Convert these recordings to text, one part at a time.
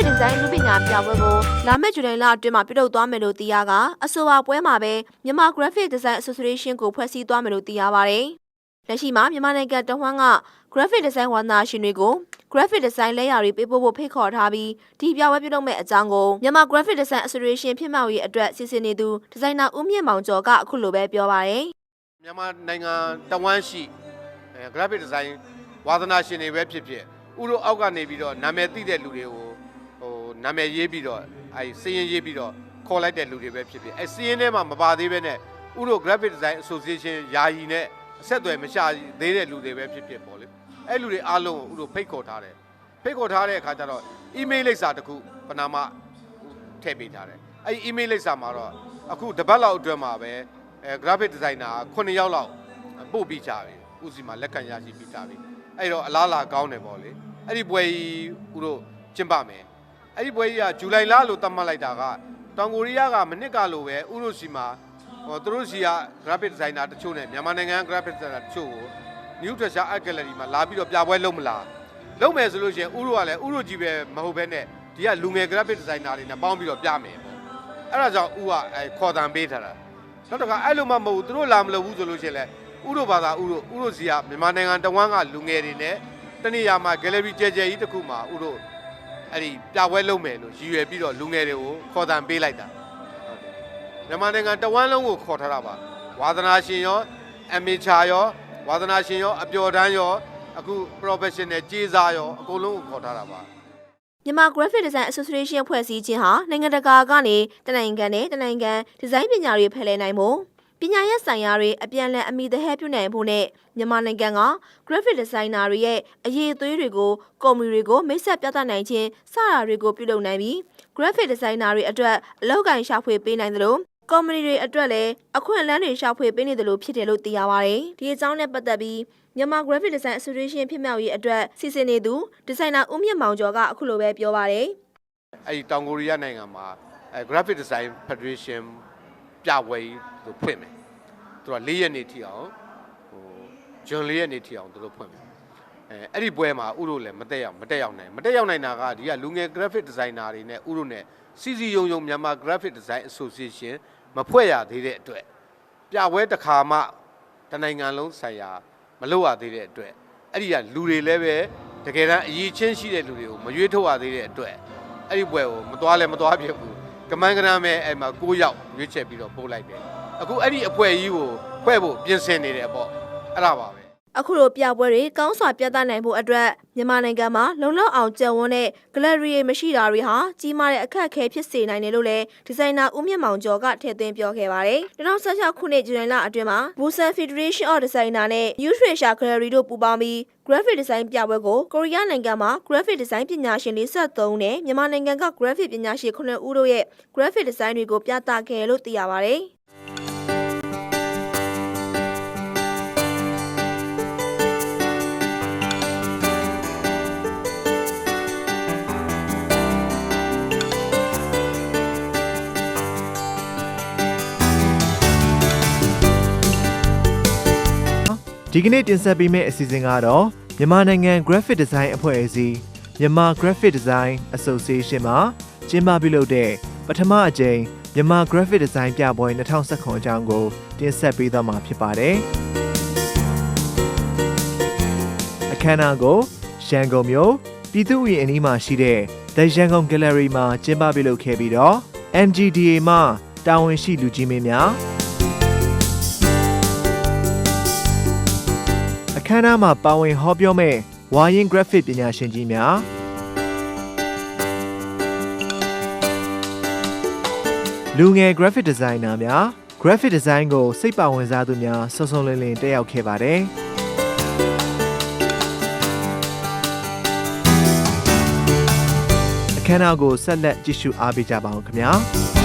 graphic design လူပညာပြပွဲကိုလာမယ့်ဇူလိုင်လအတွင်းမှာပြုလုပ်သွားမယ်လို့သိရကအဆိုပါပွဲမှာပဲမြန်မာ graphic design association ကိုဖွဲ့စည်းသွားမယ်လို့သိရပါတယ်။လက်ရှိမှာမြန်မာနိုင်ငံတဝန်းက graphic design ဝန်သားရှင်တွေကို graphic design လက်ရာတွေပေးပို့ဖို့ဖိတ်ခေါ်ထားပြီးဒီပြပွဲပြုလုပ်မဲ့အကြောင်းကိုမြန်မာ graphic design association ဖြစ်မြောက်ရေးအတွက်စီစဉ်နေသူဒီဇိုင်နာဦးမြင့်မောင်ကျော်ကအခုလိုပဲပြောပါတယ်မြန်မာနိုင်ငံတဝမ်းရှိအဲ graphic design ဝါသနာရှင်တွေပဲဖြစ်ဖြစ်ဥတို့အောက်ကနေပြီးတော့နာမည်သိတဲ့လူတွေကိုဟို နာမည်ရေးပြီးတော့အဲစီရင်ရေးပြီးတော့ခေါ်လိုက်တဲ့လူတွေပဲဖြစ်ဖြစ်အဲစီရင်ထဲမှာမပါသေးပဲနဲ့ဥတို့ graphic design association ယာယီနဲ့အဆက်အသွယ်မရှာသေးတဲ့လူတွေပဲဖြစ်ဖြစ်ပေါ့လေအဲလူတွေအားလုံးကိုဥတို့ဖိတ်ခေါ်ထားတယ်ဖိတ်ခေါ်ထားတဲ့အခါကျတော့ email လိပ်စာတစ်ခုပနာမထည့်ပေးထားတယ်အဲဒီ email လိပ်စာမှာတော့အခုတစ်ပတ်လောက်အတွင်းမှာပဲအဲ graphic designer 9ယောက်လောက်ပို့ပြီးကြပြီဥစီမှာလက်ခံရရှိပြီးကြပြီအဲ့တော့အလားလာကောင်းတယ်ပေါ့လေအဲ့ဒီပွဲကြီးဥတို့ကျင်းပမယ် အဲ့ဒီပွဲကြီးကဇူလိုင်လလို့သတ်မှတ်လိုက်တာကတောင်ကိုရီးယားကမနစ်ကလိုပဲဥတို့စီမှာဟောသူတို့စီက graphic designer တချို့နဲ့မြန်မာနိုင်ငံ graphic designer တချို့ကို New Treasure Art Gallery မှာလာပြီးတော့ပြပွဲလုပ်မလားလုပ်မယ်ဆိုလို့ရှိရင်ဥတို့ကလည်းဥတို့ကြီးပဲမဟုတ်ဘဲနဲ့ဒီကလူငယ် graphic designer တွေနဲ့ပေါင်းပြီးတော့ပြမယ်ပေါ့အဲ့ဒါကြောင့်ဥကအဲခေါ်တံပေးထားတာနောက်တစ်ခါအဲ့လိုမှမဟုတ်ဘူးသူတို့လာမလုပ်ဘူးဆိုလို့ရှိရင်လည်းဥတို့ဘာသာဥတို့ဥတို့စီကမြန်မာနိုင်ငံတဝန်းကလူငယ်တွေနဲ့တနေ့ရမှာ gallery ကျဲကျဲကြီးတစ်ခုမှာဥတို့ အဲ့ဒီပြပွဲလုပ်မယ်လို့ရည်ရွယ်ပြီးတော့လူငယ်တွေကိုခေါ်တံပေးလိုက်တာဟုတ်တယ်မြန်မာနိုင်ငံတဝန်းလုံးကိုခေါ်ထားတာပါဝါသနာရှင်ရောအမေချာရောဝါသနာရှင်ရောအပျော်တန်းရောအခု professional ကြေးစားရောအကုန်လုံးကိုခေါ်ထားတာပါမြန်မာ Graphic Design Association ဖွဲ့စည်းခြင်းဟာနိုင်ငံတကာကနေတနိုင်ငံနဲ့တနိုင်ငံဒီဇိုင်းပညာတွေဖလှယ်နိုင်ဖို့ ပညာရေးဆိုင်ရာတွေအပြန်အလှန်အမိသဟဲပြုနိုင်ဖို့နဲ့မြန်မာနိုင်ငံက Graphic Designer တွေရဲ့အရေးအသွေးတွေကိုကုမ္ပဏီတွေကိုမိတ်ဆက်ပြသနိုင်ခြင်းစတာတွေကိုပြုလုပ်နိုင်ပြီး Graphic Designer တွေအတွက်အလောက်ကန်ရှာဖွေပေးနိုင်သလိုကုမ္ပဏီတွေအတွက်လည်းအခွင့်အလမ်းတွေရှာဖွေပေးနေတယ်လို့ဖြစ်တယ်လို့သိရပါတယ်။ဒီအကြောင်းနဲ့ပတ်သက်ပြီးမြန်မာ Graphic Design Association ဖြစ်မြောက်ရေးအတွက်စီစဉ်နေသူဒီဇိုင်နာဦးမြင့်မောင်ကျော်ကအခုလိုပဲပြောပါတယ်။အဲ့ဒီတောင်ကိုရီးယားနိုင်ငံမှာအဲ graphic design federation ပြပွဲကြီးသူဖွင့်မယ်သူက၄ရက်နေထိအောင်ဟိုဂျွန်၄ရက်နေထိအောင်သူတို့ဖွင့်မယ်အဲအဲ့ဒီပွဲမှာဥတို့လည်းမတက်ရောက်မတက်ရောက်နိုင်မတက်ရောက်နိုင်တာကဒီကလူငယ် graphic designer တွေနဲ့ဥတို့နဲ့စီစီယုံယုံမြန်မာ graphic design association မဖွဲ့ရသေးတဲ့အတွက်ပြပွဲတစ်ခါမှတနိုင်ငံလုံးဆိုင်ရာမလုပ်ရသေးတဲ့အတွက်အဲ့ဒီကလူတွေလည်းပဲတကယ်တမ်းအရေးချင်းရှိတဲ့လူတွေကိုမရွေးထုတ်ရသေးတဲ့အတွက်အဲ့ဒီပွဲကိုမသွားလဲမသွားဖြစ်ဘူး ကမန်းကရမ်းပဲအဲ့မှာ9ယောက်ရွေးချယ်ပြီးတော့ပို့လိုက်တယ်အခုအဲ့ဒီအပွဲကြီးကိုဖွဲ့ဖို့ပြင်ဆင်နေတယ်ပေါ့အဲ့ဒါပါပဲ အခုလိုပြပွဲတွေကောင်းစွာပြသနိုင်ဖို့အတွက်မြန်မာနိုင်ငံမှာလုံလောက်အောင်ကြံဝန်းတဲ့ gallery တွေမရှိတာတွေဟာကြီးမားတဲ့အခက်အခဲဖြစ်စေနိုင်တယ်လို့လည်းဒီဇိုင်နာဦးမြင့်မောင်ကျော်ကထည့်သွင်းပြောခဲ့ပါတယ်။2016ခုနှစ်ဇူလိုင်လအတွင်းမှာ Busan Federation of Designer နဲ့ New Treasure Gallery တို့ပူးပေါင်းပြီး graphic design ပြပွဲကိုကိုရီးယားနိုင်ငံမှာ graphic design ပညာရှင်43နဲ့မြန်မာနိုင်ငံက graphic ပညာရှင်9ဦးတို့ရဲ့ graphic design တွေကိုပြသခဲ့လို့သိရပါတယ်။ ဒီကနေ့တင်ဆက်ပေးမယ့်အစီအစဉ်ကတော့မြန်မာနိုင်ငံ Graphic Design အဖွဲ့အစည်းမြန်မာ Graphic Design Association မှာကျင်းပပြုလုပ်တဲ့ပထမအကြိမ်မြန်မာ Graphic Design ပြပွဲ2019အကြောင်းကိုတင်ဆက်ပေးသွားမှာဖြစ်ပါတယ်။အခမ်းအနားကိုရန်ကုန်မြို့ပြည်သူ့ဥယျာဉ်အနီးမှာရှိတဲ့ The Yangon Gallery မှာကျင်းပပြုလုပ်ခဲ့ပြီးတော့ MGDA မှတာဝန်ရှိလူကြီးမင်းများ မ်းအနားမှာပါဝင်ဟောပြောမဲ့ဝါရင် graphic ပညာရှင်ကြီးများလူငယ် graphic designer များ graphic design ကိုစိတ်ပါဝင်စားသူများစုံစုံလင်လင်တက်ရောက်ခဲ့ပါတယ်အခမ်းအနားကိုဆက်လက်ကြည့်ရှုအားပေးကြပါအောင်ခင်ဗျာ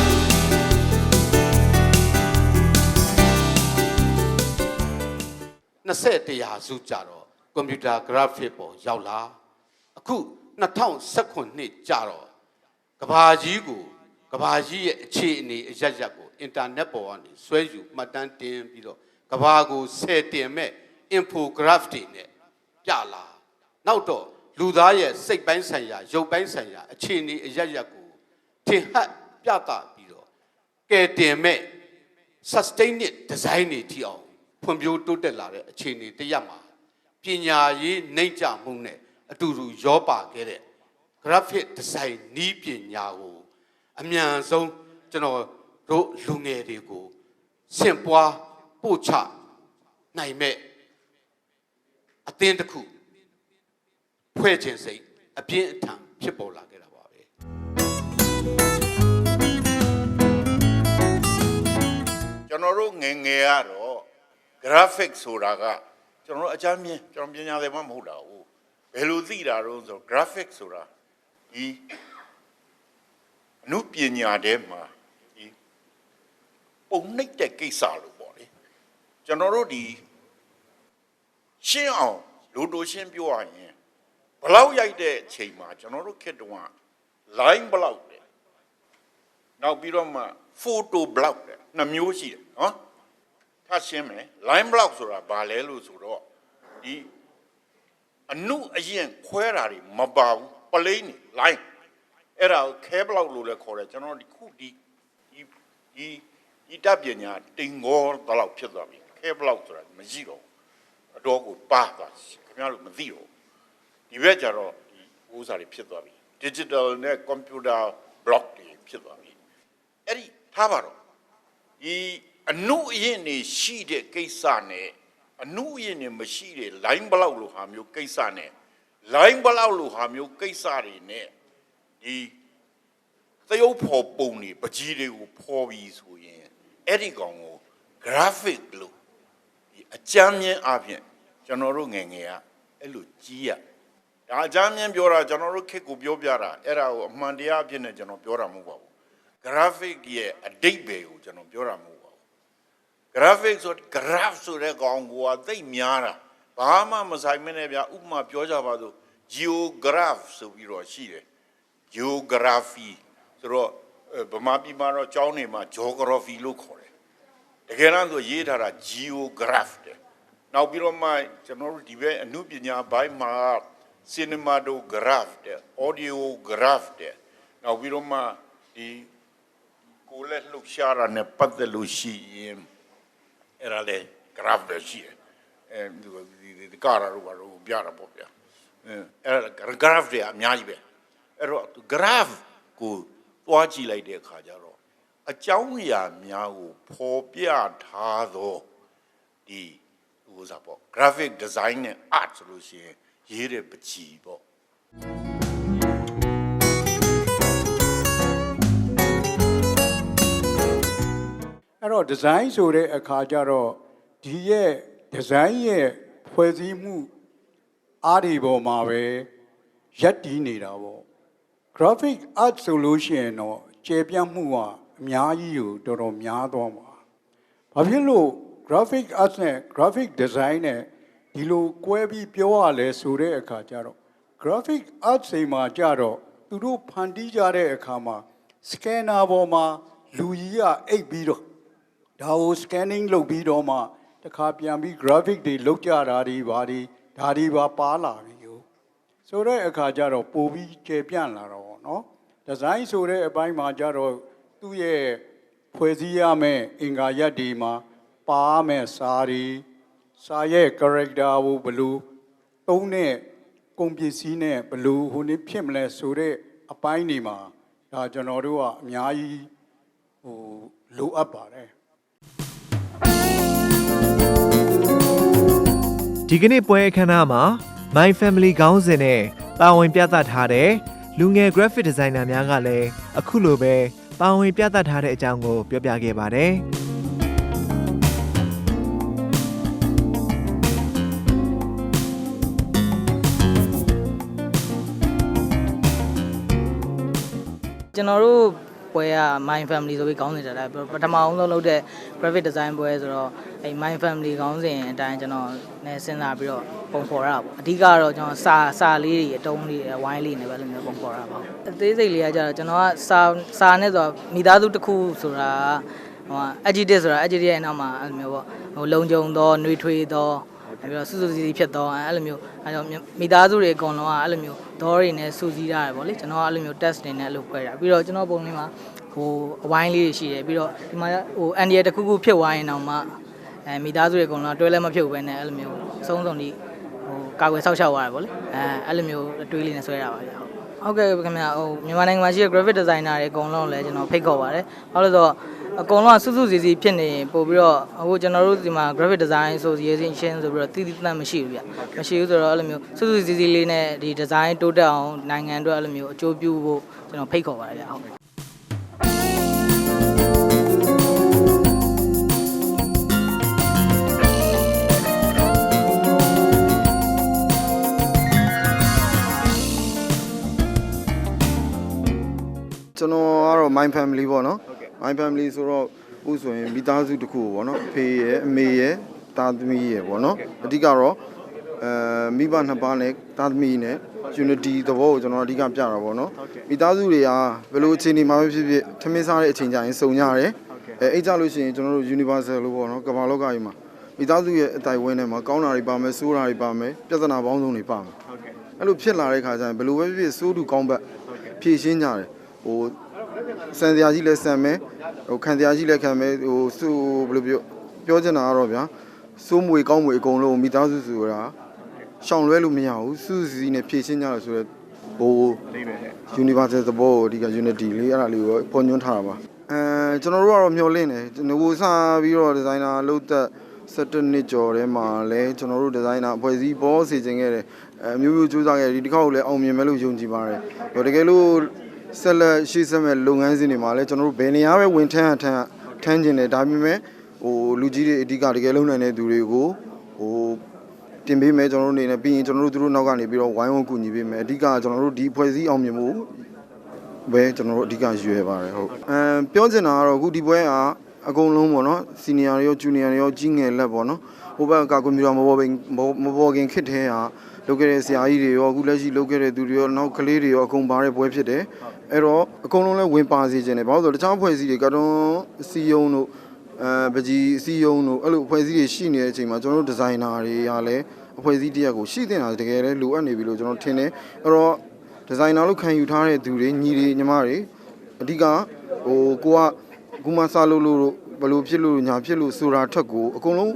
20ရာစုကြတော့ကွန်ပျူတာ graphic ပေါ်ရောက်လာအခု2019နှစ်ကြတော့ကဘာကြီးကိုကဘာကြီးရဲ့အခြေအနေအရက်ရက်ကိုအင်တာနက်ပေါ်ကနေဆွဲယူမှတ်တမ်းတင်ပြီးတော့ကဘာကိုဆယ်တင်မဲ့ infograph တွေနဲ့ပြလာနောက်တော့လူသားရဲ့စိတ်ပိုင်းဆိုင်ရာရုပ်ပိုင်းဆိုင်ရာအခြေအနေအရရက်ကိုထင်ဟပ်ပြသပြီးတော့ကဲတင်မဲ့ sustained design တွေထိအောင် ဖွံ့ဖြိုးတိုးတက်လာတဲ့အခြေအနေတစ်ရပ်မှာပညာရေးနှိမ့်ချမှုနဲ့အတူတူရောပါခဲ့တဲ့ graphic design နီးပညာကိုအမြန်ဆုံးကျွန်တော်တို့လူငယ်တွေကိုဆင့်ပွားပို့ချနိုင်မဲ့အသင်းတစ်ခုဖွဲ့ခြင်းစိတ်အပြင်းအထန်ဖြစ်ပေါ်လာခဲ့တာပါပဲကျွန်တော်တို့ငယ်ငယ်ကတော့ graphic ဆိုတာကကျွန်တော်တို့အကြမ်းမြင်ကျွန်တော်ပညာသည်မှမဟုတ်တာဘူးဘယ်လိုသိတာတော့ဆို graphic ဆိုတာဒီအမှုပညာထဲမှာဒီပုံနှိပ်တဲ့ကိစ္စလို့ပေါ့လေကျွန်တော်တို့ဒီရှင်းအောင်လူတို့ရှင်းပြောရရင်ဘလောက်ရိုက်တဲ့အချိန်မှာကျွန်တော်တို့ခက်တုန်းက line ဘလောက်တယ်နောက်ပြီးတော့မှ photo block တဲ့နှစ်မျိုးရှိတယ်နော် ထပ်ရှင်းမယ် line block ဆိုတာဘာလဲလို့ဆိုတော့ဒီအနုအရင်ခွဲတာတွေမပါဘူး plain နေ line အဲ့ဒါကို care block လို့လည်းခေါ်တယ်ကျွန်တော်ဒီခုဒီဒီဒီဒီတပ်ပညာတင်ငေါတလောက်ဖြစ်သွားပြီ care block ဆိုတာမရှိတော့ဘူးအတော့ကိုပါသွားခင်ဗျားတို့မသိတော့ဘူးဒီဘက်ကျတော့ဒီဥစ္စာတွေဖြစ်သွားပြီ digital နဲ့ computer block တွေဖြစ်သွားပြီအဲ့ဒီထားပါတော့ဒီ အနုအရင်နေရှိတဲ့ကိစ္စနဲ့အနုအရင်နေမရှိတဲ့ line ဘလောက်လို့ဟာမျိုးကိစ္စနဲ့ line ဘလောက်လို့ဟာမျိုးကိစ္စတွေနဲ့ဒီသရုပ်ဖော်ပုံတွေပကြီးတွေကိုဖော်ပြီးဆိုရင်အဲ့ဒီကောင်ကို graphic လို့ဒီအကြမ်းမြင်အပြင်ကျွန်တော်တို့ငယ်ငယ်ကအဲ့လိုကြီးရဒါအကြမ်းမြင်ပြောတာကျွန်တော်တို့ခက်ကိုပြောပြတာအဲ့ဒါကိုအမှန်တရားအဖြစ်နဲ့ကျွန်တော်ပြောတာမဟုတ်ပါဘူး graphic ရဲ့အတိတ်ပဲကိုကျွန်တော်ပြောတာမဟုတ်ပါဘူး graphic ဆို graph ဆိုတဲ့ကောင်ကသိပ်များတာဘာမှမဆိုင်မနဲ့ဗျာဥပမာပြောကြပါစို့ geograph ဆိုပြီးတော့ရှိတယ် geography ဆိုတော့အဲဗမာပြည်မှာတော့ကျောင်းနေမှာ geography လို့ခေါ်တယ်တကယ်တမ်းဆိုရေးထားတာ geograph တဲ့နောက်ပြီးတော့မှကျွန်တော်တို့ဒီဘက်အမှုပညာဘိုင်းမှာ cinematograph တဲ့ audiograph တဲ့နောက်ပြီးတော့မှဒီကိုယ်လက်လှုပ်ရှားတာနဲ့ပတ်သက်လို့ရှိရင် အဲ့ဒါလေ graph ပဲရှိတယ်အဲဒီဒီဒီကာရာတို့ဘာလို့ပြတာပေါ့ဗျာအဲအဲ့ဒါ graph တွေအများကြီးပဲအဲ့တော့ graph ကိုသွားကြည့်လိုက်တဲ့အခါကျတော့အကြောင်းအရာများကိုဖော်ပြထားသောဒီဥစ္စာပေါ့ graphic design နဲ့ art ဆိုလို့ရှိရင်ရေးတဲ့ပချီပေါ့ တော့ဒီဇိုင်းဆိုတဲ့အခါကျတော့ဒီရဲ့ဒီဇိုင်းရဲ့ဖွဲ့စည်းမှုအားဒီပေါ်မှာပဲရက်တည်နေတာပေါ့ graphic art ဆိုလို့ရှိရင်တော့ကျေပြန့်မှုကအများကြီးကိုတော်တော်များသွားမှာဘာဖြစ်လို့ graphic art နဲ့ graphic design နဲ့ဒီလိုကွဲပြီးပြောရလဲဆိုတဲ့အခါကျတော့ graphic art စိန်မှာကြတော့သူတို့ဖန်တီးကြတဲ့အခါမှာ scanner ပေါ်မှာလူကြီးကအိတ်ပြီးတော့ ဒါကို scanning လုပ်ပြီးတော့မှတခါပြန်ပြီး graphic တွေလုပ်ကြတာဒီဘာဒီဒါဒီပါပါလာပြီကိုဆိုတဲ့အခါကျတော့ပို့ပြီးကျေပြန့်လာတော့ဗောနော်ဒီဇိုင်းဆိုတဲ့အပိုင်းမှာကျတော့သူ့ရဲ့ဖွဲ့စည်းရမယ့်အင်္ဂါရက်ဒီမှာပါရမယ့်စာဒီစာရဲ့ character ကိုဘယ်လိုသုံးတဲ့ကုန်ပစ္စည်းနဲ့ဘယ်လိုဟိုနေဖြစ်မလဲဆိုတဲ့အပိုင်းဒီမှာဒါကျွန်တော်တို့ကအများကြီးဟိုလိုအပ်ပါတယ် ဒီကနေ့ပွဲအခမ်းအနားမှာ My Family ခေါင်းစဉ်နဲ့ပါဝင်ပြသထားတဲ့လူငယ် graphic designer များကလည်းအခုလိုပဲပါဝင်ပြသထားတဲ့အကြောင်းကိုပြောပြခဲ့ပါတယ်။ကျွန်တော်တို့ ပွဲက My Family ဆိုပြီးခေါင်းစဉ်တက်တာပထမအောင်ဆုံးလုပ်တဲ့ graphic design ပွဲဆိုတော့အဲ My Family ခေါင်းစဉ်အတိုင်းကျွန်တော်နဲ့စဉ်းစားပြီးတော့ပုံဖော်ရတာပေါ့အဓိကတော့ကျွန်တော်စာစာလေးတွေအတုံးလေးဝိုင်းလေးနဲ့ပဲလို့မျိုးပုံဖော်ရတာပေါ့အသေးစိတ်လေးကကျတော့ကျွန်တော်ကစာစာနဲ့ဆိုတော့မိသားစုတစ်ခုဆိုတာဟို adjective ဆိုတာ adjective ရဲ့နောက်မှာအဲ့လိုမျိုးပေါ့ဟိုလုံခြုံသောနှွေထွေးသောအဲ ပြီးတော့စူးစူးစီးစီးဖြစ်တော့အဲ့လိုမျိုးအဲကြောင့်မိသားစုတွေအကုန်လုံးကအဲ့လိုမျိုးဒေါ်တွေနဲ့စူးစီးရတယ်ဗောလေကျွန်တော်ကအဲ့လိုမျိုး test တွေနဲ့အဲ့လိုဖွဲ့တာပြီးတော့ကျွန်တော်ပုံလေးမှာဟိုအဝိုင်းလေးတွေရှိတယ်ပြီးတော့ဒီမှာဟိုအန်ဒီရတစ်ခုခုဖြစ်သွားရင်တော့မှအဲမိသားစုတွေအကုန်လုံးတွဲလဲမဖြုတ်ဘဲနဲ့အဲ့လိုမျိုးအဆုံးစုံဒီဟိုကာကွယ်ဆောက်ရှောက်ရတယ်ဗောလေအဲအဲ့လိုမျိုးအတွေးလေးနဲ့ဆွဲတာပါဗျာဟုတ်ကဲ့ခင်ဗျာဟိုမြန်မာနိုင်ငံမှာရှိတဲ့ graphic designer တွေအကုန်လုံးလည်းကျွန်တော်ဖိတ်ခေါ်ပါတယ်ဘာလို့လဲဆိုတော့ အကုန်လုံးကစွစွစီစီဖြစ်နေပို့ပြီးတော့အခုကျွန်တော်တို့ဒီမှာ graphic design association ဆိုပြီးတော့တည်တည်တတ်မရှိဘူးဗျမရှိဘူးဆိုတော့အဲ့လိုမျိုးစွစွစီစီလေးနဲ့ဒီ design တိုးတက်အောင်နိုင်ငံအတွက်အဲ့လိုမျိုးအကျိုးပြုဖို့ကျွန်တော်ဖိတ်ခေါ်ပါတယ်ဗျဟုတ်ကဲ့ကျွန်တော်ကတော့ my family ပေါ့နော် my family ဆိုတော့ဥဆိုရင်မိသားစုတစ်ခုပေါ့နော်အဖေရယ်အမေရယ်သားသမီးရယ်ပေါ့နော်အဓိကတော့အဲမိဘနှစ်ပါးနဲ့သားသမီးနဲ့ unity သဘောကိုကျွန်တော်အဓိကပြတာပေါ့နော်မိသားစုတွေကဘယ်လိုအခြေအနေမှာပဲဖြစ်ဖြစ်ထမင်းစားတဲ့အချိန်ကြရင်စုံကြရတယ်အဲအဲ့ကြလို့ရှိရင်ကျွန်တော်တို့ universal လို့ပေါ့နော်ကမ္ဘာလောကကြီးမှာမိသားစုရဲ့အတိုင်းဝင်းထဲမှာကောင်းတာတွေပါမယ်ဆိုးတာတွေပါမယ်ပြဿနာပေါင်းစုံတွေပါမယ်အဲ့လိုဖြစ်လာတဲ့ခါကျရင်ဘယ်လိုပဲဖြစ်ဖြစ်စိုးတူကောင်းဘက်ဖြည့်ရှင်းကြတယ်ဟို စံစရာကြီးလဲစံမယ်ဟိုခံစရာကြီးလဲခံမယ်ဟိုစုဘယ်လိုပြောပြောချင်တာကတော့ဗျာစိုးမွေကောင်းမွေအကုန်လုံးမိသားစုဆိုတာရှောင်လွဲလို့မရဘူးစုစည်းနဲ့ဖြည့်ရှင်းကြရဆိုတော့ဟို universal သဘောကိုအဓိက unity လေးအဲ့ဒါလေးကိုပေါ်ညွှန်းထားတာပါအဲကျွန်တော်တို့ကတော့မျှော်လင့်တယ်ငိုစားပြီးတော့ဒီဇိုင်နာလုပ်သက်17နှစ်ကျော်ထဲမှာလဲကျွန်တော်တို့ဒီဇိုင်နာအဖွဲ့အစည်းပေါ်စီခြင်းခဲ့တယ်အဲမျိုးမျိုးစူးစမ်းခဲ့တယ်ဒီတစ်ခေါက်ကိုလည်းအောင်မြင်မယ်လို့ယုံကြည်ပါတယ်ဟိုတကယ်လို့ ဆက်လက်ရှိစမဲ့လုပ်ငန်းစဉ်တွေမှာလည်းကျွန်တော်တို့ဘယ်နေရာပဲဝင်ထမ်းထမ်းထမ်းကျင်တယ်ဒါပေမဲ့ဟိုလူကြီးတွေအဓိကတကယ်လုံနိုင်တဲ့သူတွေကိုဟိုတင်ပေးမယ်ကျွန်တော်တို့အနေနဲ့ပြီးရင်ကျွန်တော်တို့သူတို့နောက်ကနေပြီးတော့ဝိုင်းဝန်းကူညီပေးမယ်အဓိကကျွန်တော်တို့ဒီဖွဲ့စည်းအောင်မြင်မှုပဲကျွန်တော်တို့အဓိကရွယ်ပါတယ်ဟုတ်အမ်ပြောချင်တာကတော့အခုဒီပွဲကအကုန်လုံးပေါ့နော်စီနီယာတွေရောဂျူနီယာတွေရောကြီးငယ်လက်ပေါ့နော်ဟိုဘက်ကကွန်ပျူတာမပေါ်ပင်မပေါ်ခင်ခစ်တဲ့ဟာ လုပ်ခဲ့တဲ့ဆရာကြီးတွေရောအခုလက်ရှိလုပ်ခဲ့တဲ့သူတွေရောနောက်ကလေးတွေရောအကုန်ပါတဲ့ပွဲဖြစ်တယ်အဲ့တော့အကုန်လုံးလဲဝင်ပါစေခြင်းတယ်ဘာလို့လဲဆိုတော့တခြားဖွဲ့စည်းတွေကတွန်းစီယုံတို့အဲပကြီးစီယုံတို့အဲ့လိုဖွဲ့စည်းတွေရှိနေတဲ့အချိန်မှာကျွန်တော်တို့ဒီဇိုင်နာတွေကလည်းအဖွဲ့အစည်းတရက်ကိုရှိတင်တာတကယ်လဲလိုအပ်နေပြီလို့ကျွန်တော်ထင်တယ်အဲ့တော့ဒီဇိုင်နာလို့ခံယူထားတဲ့သူတွေညီတွေညီမတွေအဓိကဟိုကိုကကူမဆာလို့လို့ဘယ်လိုဖြစ်လို့ညာဖြစ်လို့ဆိုတာထက်ကိုအကုန်လုံး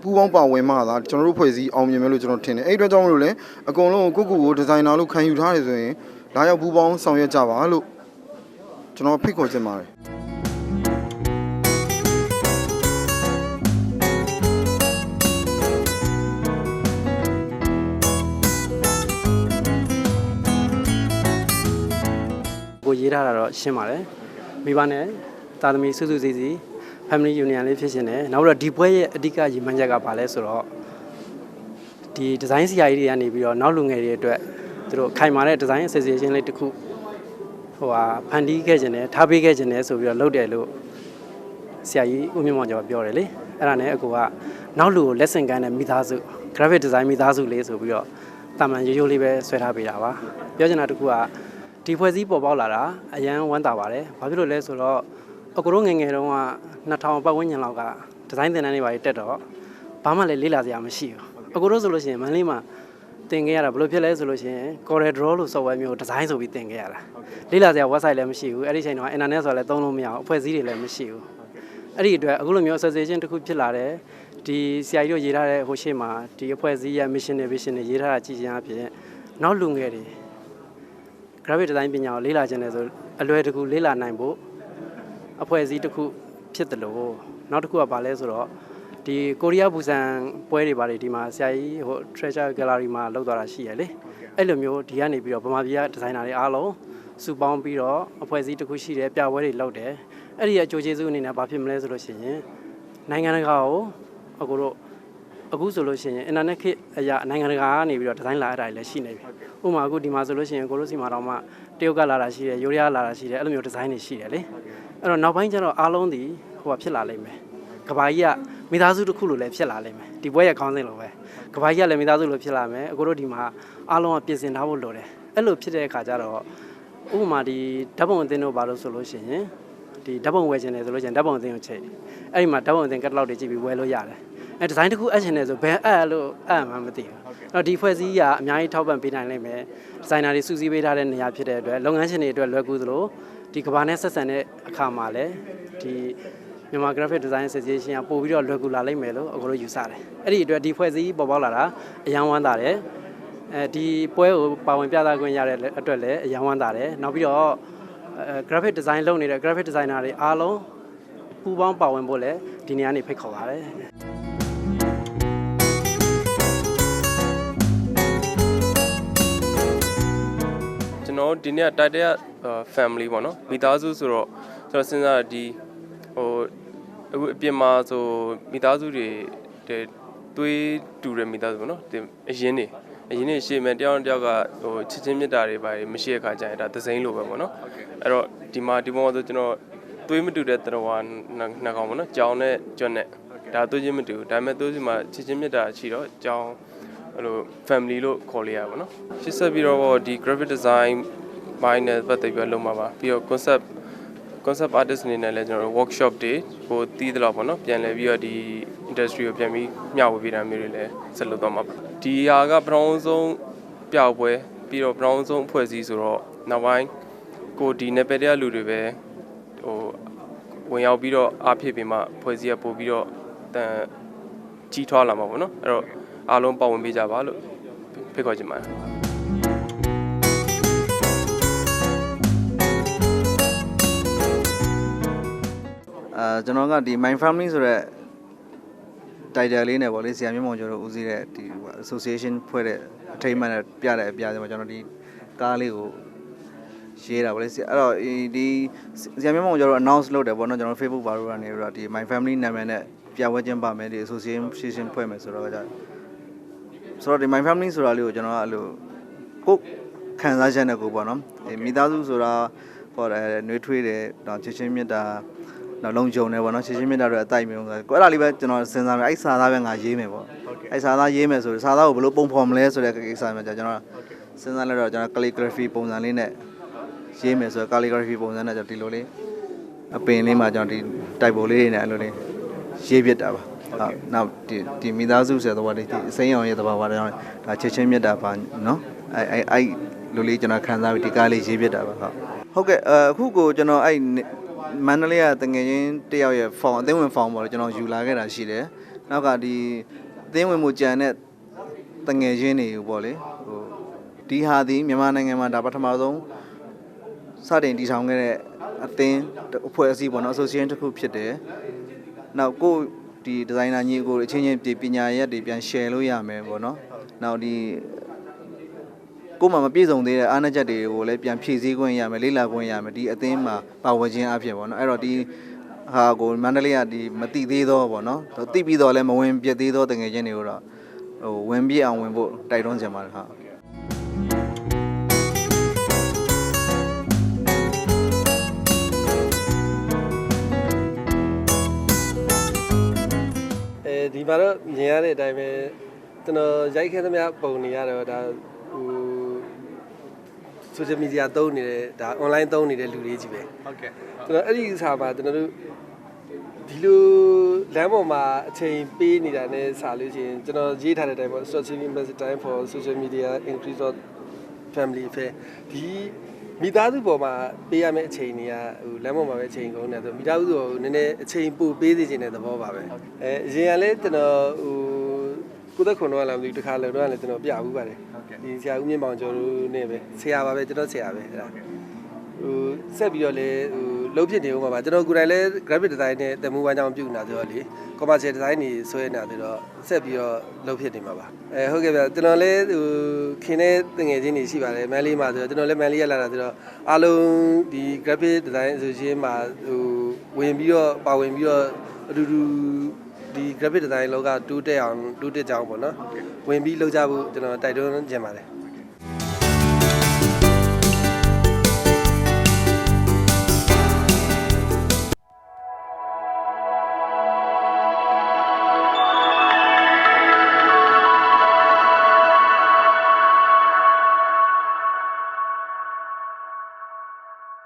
ပူပေါင်းပါဝင်မှသာကျွန်တော်တို့ဖွဲ့စည်းအောင်မြင်မယ်လို့ကျွန်တော်ထင်တယ်အဲ့ဒီအတွက်ကြောင့်မလို့လဲအကုန်လုံးကိုကိုကိုဒီဇိုင်နာလို့ခံယူထားတယ်ဆိုရင်လာရောက်ပူပေါင်းဆောင်ရွက်ကြပါလို့ကျွန်တော်ဖိတ်ခေါ်ချင်ပါတယ်ကိုရေးထားတာတော့ရှင်းပါတယ်မိဘနဲ့တာသမီစုစုစည်းစည်း family union လေးဖြစ်ရှင်တယ်နောက်ပြီးတော့ဒီပွဲရဲ့အဓိကရည်မှန်းချက်ကဘာလဲဆိုတော့ဒီ design ဆရာကြီးတွေကနေပြီးတော့နောက်လူငယ်တွေအတွက်သူတို့ခိုင်မာတဲ့ design association လေးတစ်ခုဟိုဟာဖန်တီးခဲ့ခြင်းနဲ့ထားပေးခဲ့ခြင်းနဲ့ဆိုပြီးတော့လုပ်တယ်လို့ဆရာကြီးဦးမြင့်မောင်ကျော်ပြောတယ်လေအဲ့ဒါနဲ့အကူကနောက်လူကိုလက်ဆင့်ကမ်းတဲ့မိသားစု graphic design မိသားစုလေးဆိုပြီးတော့တာမန်ရိုးရိုးလေးပဲဆွဲထားပေးတာပါပြောချင်တာတစ်ခုကဒီဖွဲ့စည်းပေါ်ပေါက်လာတာအရန်ဝမ်းသာပါတယ်။ဘာဖြစ်လို့လဲဆိုတော့ အကူတို့ငယ်ငယ်တုန်းက2000ပတ်ဝန်းကျင်လောက်ကဒီဇိုင်းသင်တန်းတွေပါတက်တော့ဘာမှလည်းလေ့လာစရာမရှိဘူး။အကူတို့ဆိုလို့ရှိရင်မန်လေးမှာသင်ခဲ့ရတာဘယ်လိုဖြစ်လဲဆိုလို့ရှိရင် Corel Draw လို့ software မျိုးဒီဇိုင်းဆိုပြီးသင်ခဲ့ရတာ။လေ့လာစရာ website လည်းမရှိဘူး။အဲ့ဒီချိန်တော့ internet ဆိုလည်းသုံးလို့မရဘူး။အဖွဲ့အစည်းတွေလည်းမရှိဘူး။အဲ့ဒီအတွက်အခုလိုမျိုး association တစ်ခုဖြစ်လာတယ်။ဒီဆရာကြီးတို့ရေးထားတဲ့ဟိုရှေ့မှာဒီအဖွဲ့အစည်းရဲ့ mission နဲ့ vision တွေရေးထားတာကြည့်ချင်းအပြင်နောက်လူငယ်တွေ graphic design ပညာကိုလေ့လာခြင်းလဲဆိုအလွယ်တကူလေ့လာနိုင်ဖို့ အဖွဲ့အစည်းတစ်ခုဖြစ်တယ်လို့နောက်တစ်ခုကဘာလဲဆိုတော့ဒီကိုရီးယားဘူဆန်ပွဲတွေပါတယ်ဒီမှာဆရာကြီးဟို treasure gallery မှာလောက်သွားတာရှိရလေအဲ့လိုမျိုးဒီကနေပြီးတော့ဗမာပြည်ကဒီဇိုင်နာတွေအားလုံးစုပေါင်းပြီးတော့အဖွဲ့အစည်းတစ်ခုရှိတယ်ပြပွဲတွေလုပ်တယ်အဲ့ဒီအကျိုးကျေးဇူးအနေနဲ့ဘာဖြစ်မလဲဆိုလို့ရှိရင်နိုင်ငံတကာကိုအခုတို့ အခုဆိုလို့ရှိရင် internet ခေတ်အရာနိုင်ငံတကာကနေပြီးတော့ဒီဇိုင်းလာရတာတွေလည်းရှိနေပြီ။ဥပမာအခုဒီမှာဆိုလို့ရှိရင်ကိုလိုစီမှာတော့မှတရုတ်ကလာတာရှိတယ်၊ယူရီးယားလာတာရှိတယ်အဲ့လိုမျိုးဒီဇိုင်းတွေရှိတယ်လေ။အဲ့တော့နောက်ပိုင်းကျတော့အားလုံးဒီဟိုကဖြစ်လာလိမ့်မယ်။ကဘာကြီးကမိသားစုတစ်ခုလိုလည်းဖြစ်လာလိမ့်မယ်။ဒီဘွဲရဲ့ခေါင်းစဉ်လိုပဲ။ကဘာကြီးကလည်းမိသားစုလိုဖြစ်လာမယ်။အခုတို့ဒီမှာအားလုံးကပြင်ဆင်ထားဖို့လိုတယ်။အဲ့လိုဖြစ်တဲ့အခါကျတော့ဥပမာဒီဓာတ်ပုံအသင်းတို့ဘာလို့ဆိုလို့ရှိရင်ဒီဓာတ်ပုံဝယ်ခြင်းတယ်ဆိုလို့ရှိရင်ဓာတ်ပုံအသင်းကိုချိန်အဲ့ဒီမှာဓာတ်ပုံအသင်းကက်တလော့တွေကြည့်ပြီးဝယ်လို့ရတယ် အဲဒီဇိုင်းတစ်ခုအပ်ချင်တယ်ဆိုဘယ်အပ်လို့အပ်မှမသိဘူးအဲ့တော့ဒီဖွဲ့စည်းကအများကြီးထောက်ပံ့ပေးနိုင်လိမ့်မယ်ဒီဇိုင်နာတွေစူးစီးပေးထားတဲ့နေရာဖြစ်တဲ့အတွက်လုပ်ငန်းရှင်တွေအတွက်လွယ်ကူသလိုဒီကဘာနဲ့ဆက်ဆံတဲ့အခါမှာလည်းဒီမြန်မာ graphic design association ကပို့ပြီးတော့လွယ်ကူလာလိမ့်မယ်လို့အခုလိုယူဆတယ်အဲ့ဒီအတွက်ဒီဖွဲ့စည်းပေါ်ပေါက်လာတာအယံဝမ်းသာတယ်အဲဒီပွဲကိုပါဝင်ပြသခွင့်ရတဲ့အတွက်လည်းအယံဝမ်းသာတယ်နောက်ပြီးတော့အဲ graphic design လုပ်နေတဲ့ graphic designer တွေအားလုံးပူးပေါင်းပါဝင်ဖို့လည်းဒီနေရာနေဖိတ်ခေါ်ပါတယ် ကျွန်တော်ဒီနေ့တိုက်တဲ့ family ပေါ့နော်မိသားစုဆိုတော့ကျွန်တော်စဉ်းစားဒီဟိုအခုအပြင်မှာဆိုမိသားစုတွေတဲ့တွေးတူတဲ့မိသားစုပေါ့နော်ဒီအရင်နေအရင်နေရှေ့မဲ့တယောက်နဲ့တယောက်ကဟိုချစ်ချင်းမြတ်တာတွေပါမရှိတဲ့ခါကျရင်ဒါသစိမ်းလိုပဲပေါ့နော်အဲ့တော့ဒီမှာဒီပေါ်မှာဆိုကျွန်တော်တွေးမတူတဲ့တတော်နှစ်ကောင်ပေါ့နော်ကြောင်နဲ့ကျွတ်နဲ့ဒါတွေးချင်းမတူဘူးဒါပေမဲ့သူစီမှာချစ်ချင်းမြတ်တာရှိတော့ကြောင် အဲ့လို family လို့ခေါ်လိုက်ရပါတော့။ရှင်းဆက်ပြီးတော့ဒီ graphic design ဘိုင်းနဲ့ပတ်သက်ပြီးတော့လုပ်မှာပါ။ပြီးတော့ concept concept artist အနေနဲ့လည်းကျွန်တော်တို့ workshop တွေကိုတီးသလောက်ပေါ့နော်ပြန်လည်ပြီးတော့ဒီ industry ကိုပြန်ပြီးမျှဝေပေးတာမျိုးတွေလည်းဆက်လုပ်သွားမှာပါ။ဒီဟာကပထမဆုံးပျောက်ပွဲပြီးတော့ပထမဆုံးအဖွဲ့အစည်းဆိုတော့နောက်ပိုင်းကိုဒီနယ်ပယ်တဲ့လူတွေပဲဟိုဝင်ရောက်ပြီးတော့အားဖြစ်ပြီးမှဖွဲ့စည်းရပို့ပြီးတော့တန်ကြီးထွားလာမှာပေါ့နော်။အဲ့တော့ အားလုံးပါဝင်ပေးကြပါလို့ဖိတ်ခေါ်ချင်ပါတယ်အာကျွန်တော်ကဒီ My Family ဆိုတဲ့ title လေးနဲ့ပေါ့လေဆရာမြင့်မောင်ကျော်တို့ဦးစီးတဲ့ဒီဟို association ဖွဲ့တဲ့အထိမ်းအမှတ်နဲ့ပြတဲ့အပြားစမှာကျွန်တော်ဒီကားလေးကိုရေးတာပေါ့လေဆရာအဲ့တော့ဒီဒီဆရာမြင့်မောင်ကျော်တို့ announce လုပ်တယ်ပေါ့နော်ကျွန်တော် Facebook ဘာလို့ကနေပြီးတော့ဒီ My Family နာမည်နဲ့ပြပွဲကျင်းပမယ်ဒီ association ဖွဲ့မယ်ဆိုတော့ကြာ ဆိုတော့ဒီ My Family ဆိုတာလေးကိုကျွန်တော်ကအဲ့လိုကိုယ်ခံစားချက်နဲ့ကိုပေါ့နော်ဒီမိသားစုဆိုတာဟောတယ်နှွေးထွေးတယ်တော့ချစ်ချင်းမြတ်တာနောက်လုံးကြုံနေပေါ့နော်ရှင်းရှင်းမြတ်တာတွေအတိုက်မျိုးဆိုကိုအဲ့ဒါလေးပဲကျွန်တော်စဉ်းစားမယ်အဲ့စာသားပဲငါရေးမယ်ပေါ့အဲ့စာသားရေးမယ်ဆိုစာသားကိုဘယ်လိုပုံဖော်မလဲဆိုတဲ့ကိစ္စမှာကျွန်တော်စဉ်းစားလိုက်တော့ကျွန်တော် calligraphy ပုံစံလေးနဲ့ရေးမယ်ဆိုတော့ calligraphy ပုံစံနဲ့ကျွန်တော်ဒီလိုလေးအပင်လေးမှာကျွန်တော်ဒီတိုက်ပုံလေးတွေနဲ့အဲ့လိုလေးရေးပြတာပါဟုတ် နောက်ဒီဒီမိသားစုဆိုတဲ့ဘာလေးဒီအစိမ်းရောင်ရဲ့သဘာဝတွေဒါချစ်ချင်းမြတ်တာပါနော်အဲ့အဲ့အဲ့လိုလေးကျွန်တော်ခံစားပြီးဒီကားလေးရေးပြတာပါဟုတ်ဟုတ်ကဲ့အခုကိုကျွန်တော်အဲ့မန္တလေးကတငယ်ချင်းတယောက်ရဲ့ဖောင်အသိဝင်ဖောင်ပေါ်တော့ကျွန်တော်ယူလာခဲ့တာရှိတယ်။နောက်ကဒီအသိဝင်မှုကြံတဲ့တငယ်ချင်းတွေပေါ့လေဟိုဒီဟာဒီမြန်မာနိုင်ငံမှာဒါပထမဆုံးစတင်တည်ထောင်ခဲ့တဲ့အသင်းအဖွဲ့အစည်းပေါ့နော် association တစ်ခုဖြစ်တယ်။နောက်ကို ဒီဒီဇိုင်နာညီကိုအချင်းချင်းပညာရက်တွေပြန် share လို့ရမယ်ပေါ့နော်။နောက်ဒီကိုမှမပြည့်စုံသေးတဲ့အားနည်းချက်တွေကိုလည်းပြန်ဖြည့်ဆည်းခွင့်ရမယ်လေ့လာခွင့်ရမယ်ဒီအသင်းမှာပါဝင်ခြင်းအဖြစ်ပေါ့နော်အဲ့တော့ဒီဟာကိုမန္တလေးကဒီမတိသေးတော့ပေါ့နော်တိပြီးတော့လည်းမဝင်ပြည့်သေးတော့တကယ်ချင်းတွေကိုတော့ဟိုဝင်ပြည့်အောင်ဝင်ဖို့တိုက်တွန်းချင်ပါတယ်ဟာ ဒီမှာတော့မြင်ရတဲ့အတိုင်းပဲကျွန်တော်ရိုက်ခဲ့သမျှပုံနေရတော့ဒါဟို social media သုံးနေတဲ့ဒါ online သုံးနေတဲ့လူတွေကြီးပဲဟုတ်ကဲ့ကျွန်တော်အဲ့ဒီဥစားမှာကျွန်တော်တို့ဒီလိုလမ်းပေါ်မှာအချိန်ပေးနေတာနဲ့စာလို့ရှိရင်ကျွန်တော်ရေးထားတဲ့အတိုင်းပေါ့ social media time for social media increase of family affair ဒီ မိသားစုပေါ်မှာပေးရမယ့်အချိန်တွေကဟိုလမ်းပေါ်မှာပဲအချိန်ကုန်နေတယ်ဆိုမိသားစုကိုနည်းနည်းအချိန်ပိုပေးစေချင်တဲ့သဘောပါပဲအဲအရင်ကလည်းကျွန်တော်ဟိုကိုသက်ခွန်တော့လာမသိဘူးတစ်ခါလည်းတော့လည်းကျွန်တော်ပြဘူးပါတယ်ဒီဆရာဦးမြင့်မောင်ကျော်တို့နဲ့ပဲဆရာပါပဲကျွန်တော်ဆရာပဲအဲ့ဒါဟိုဆက်ပြီးတော့လေဟို လုံးဖြစ်နေဦးမှာပါကျွန်တော်ကိုယ်တိုင်လည်း graphic design နဲ့တမှုဝမ်းကြောင်းပြုနေတာဆိုတော့လေ commercial design တွေဆွဲနေတာဆိုတော့ဆက်ပြီးတော့လုံးဖြစ်နေမှာပါအဲဟုတ်ကဲ့ဗျကျွန်တော်လည်းဟိုခင်တဲ့တငယ်ချင်းတွေရှိပါတယ်မန်လေးမှာဆိုတော့ကျွန်တော်လည်းမန်လေးရလာတာဆိုတော့အားလုံးဒီ graphic design association မှာဟိုဝင်ပြီးတော့ပါဝင်ပြီးတော့အတူတူဒီ graphic design လောကတိုးတက်အောင်တိုးတက်ကြအောင်ပေါ့နော်ဝင်ပြီးလုပ်ကြဖို့ကျွန်တော်တိုက်တွန်းချင်ပါတယ်